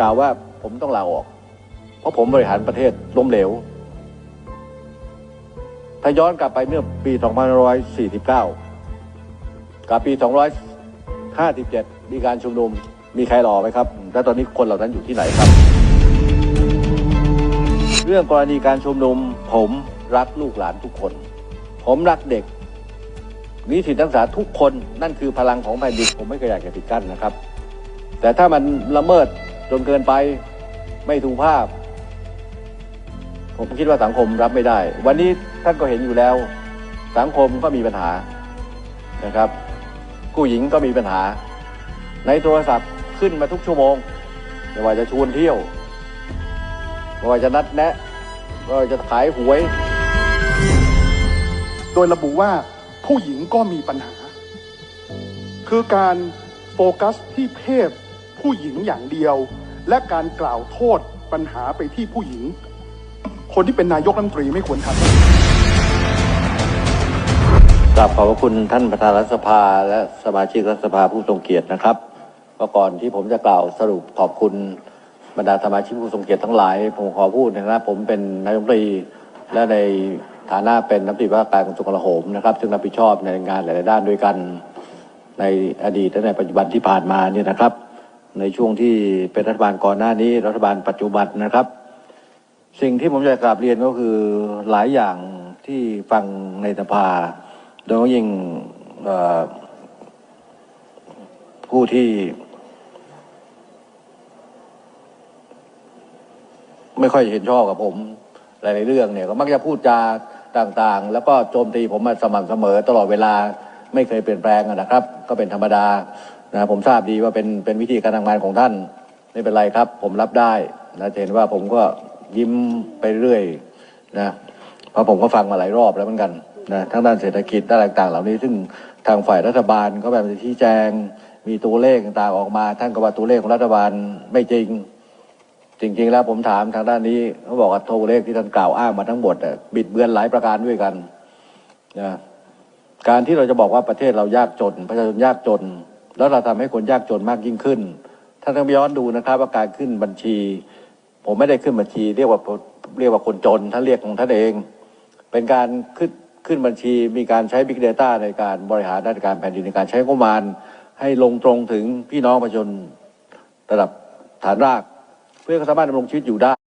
กล่าวว่าผมต้องลาออก เพราะผมบริหารประเทศล้มเหลว ถ้าย้อนกลับไปเมื่อปี 2549 กับปี257 มีการชุมนุมมีใครรอไหมครับ และตอนนี้คนเหล่านั้นอยู่ที่ไหนครับ เรื่องกรณีการชุมนุมผมรักลูกหลานทุกคน ผมรักเด็กนิสิตนักศึกษาทุกคนนั่นคือพลังของแผ่นดินผมไม่เคยอยากจะปิดกั้นนะครับ แต่ถ้ามันละเมิด จนเกินไปไม่ถูกภาพ ผมคิดว่าสังคมรับไม่ได้ วันนี้ท่านก็เห็นอยู่แล้ว สังคมก็มีปัญหานะครับผู้หญิงก็มีปัญหา ในโทรศัพท์ขึ้นมาทุกชั่วโมงไม่ว่าจะชวนเที่ยวไม่ว่าจะนัดแนะไม่ว่าจะขายหวย โดยระบุว่าผู้หญิงก็มีปัญหา คือการโฟกัสที่เพศ ผู้หญิงอย่างเดียว และการกล่าวโทษปัญหาไปที่ผู้หญิง คนที่เป็นนายกรัฐมนตรีไม่ควรทำกราบขอบพระคุณท่านประธานรัฐสภา และสมาชิกรัฐสภาผู้ทรงเกียรตินะครับก็ก่อนที่ผมจะกล่าวสรุปขอบคุณบรรดาสมาชิกผู้ทรงเกียรติทั้งหลาย ผมขอพูดในฐานะผมเป็นนายกรัฐมนตรีและในฐานะเป็นรัฐมนตรีว่าการกระทรวงกลาโหมนะครับซึ่งรับผิดชอบในงานหลาย ๆ ด้านด้วยกันในอดีตและในปัจจุบันที่ผ่านมาเนี่ยนะครับ ในช่วงที่เป็นรัฐบาลก่อนหน้านี้ รัฐบาลปัจจุบันนะครับ สิ่งที่ผมอยากกราบเรียนก็คือหลายอย่างที่ฟังในสภาโดยเฉพาะยิ่งผู้ที่ไม่ค่อยเห็นชอบกับผมหลาย ๆ เรื่องเนี่ยก็มักจะพูดจาต่างๆ แล้วก็โจมตีผมมาสม่ำเสมอตลอดเวลาไม่เคยเปลี่ยนแปลงนะครับ ก็เป็นธรรมดา นะผมทราบดีว่าเป็นเป็นวิธีการทำงานของท่านไม่เป็นไรครับ ผมรับได้นะเห็นว่าผมก็ยิ้มไปเรื่อยนะเพราะผมก็ฟังมาหลายรอบแล้วเหมือนกันนะทั้งด้านเศรษฐกิจด้านต่างๆ เหล่านี้ซึ่งทางฝ่ายรัฐบาลก็แบบชี้แจง มีตัวเลขต่างๆออกมา ท่านก็ว่าตัวเลขของรัฐบาลไม่จริง จริง ๆ แล้วผมถามทางด้านนี้เขาบอกว่าตัวเลขที่ท่านกล่าวอ้างมาทั้งหมดบิดเบือนหลายประการด้วยกันนะการที่เราจะบอกว่าประเทศเรายากจน ประชาชนยากจน แล้วเราทำให้คนยากจนมากยิ่งขึ้นท่านต้องย้อนดูนะครับว่าการขึ้นบัญชี ผมไม่ได้ขึ้นบัญชี เรียกว่าเรียกว่าคนจนท่านเรียกของท่านเอง เป็นการขึ้นขึ้นบัญชีมีการใช้ Big Data ในการบริหารราชการแผ่นดินในการใช้งบประมาณ ให้ลงตรงถึงพี่น้องประชาชนระดับฐานราก เพื่อให้เขาสามารถดำรงชีวิตอยู่ได้